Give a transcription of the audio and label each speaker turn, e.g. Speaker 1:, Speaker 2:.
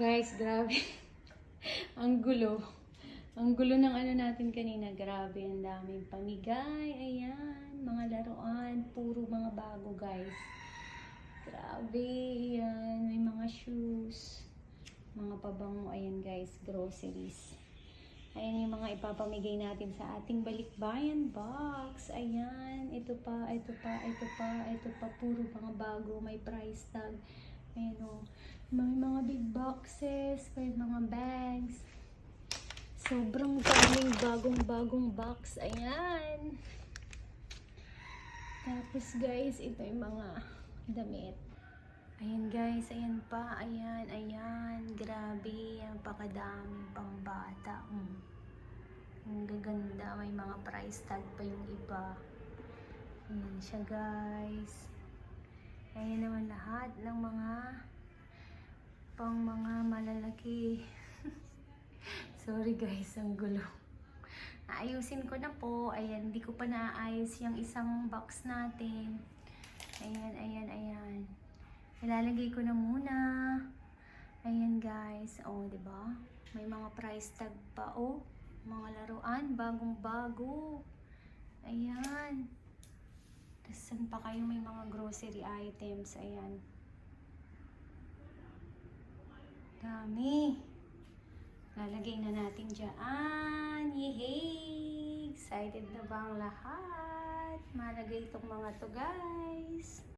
Speaker 1: Guys, grabe. ang gulo. Ang gulo ng ano natin kanina. Grabe, ang daming pamigay. Ayan, mga laruan. Puro mga bago, guys. Grabe, ayan. May mga shoes. Mga pabango. Ayan, guys. Groceries. Ayan yung mga ipapamigay natin sa ating balikbayan box. Ayan, ito pa, ito pa, ito pa, ito pa. Puro mga bago. May price tag. Ayan o. May mga big boxes. May mga bags. Sobrang daming bagong-bagong box. Ayan. Tapos guys, ito yung mga damit. Ayan guys, ayan pa, ayan, ayan. Grabe, ang pakadaming pang bata. Mm. Ang gaganda, may mga price tag pa yung iba. Ayan siya guys. Ayan naman lahat ng mga pang mga malalaki. Sorry guys, ang gulo. Naayusin ko na po. Ayan, hindi ko pa naayos yung isang box natin. Ayan, ayan, ayan. Ilalagay ko na muna. Ayan guys. Oh, 'di ba? May mga price tag pa oh. Mga laruan, bagong-bago. Ayan. Tapos saan pa kayo may mga grocery items. Ayan. Dami. Lalagay na natin dyan. Yehey! Excited na ba ang lahat? Malagay itong mga to guys.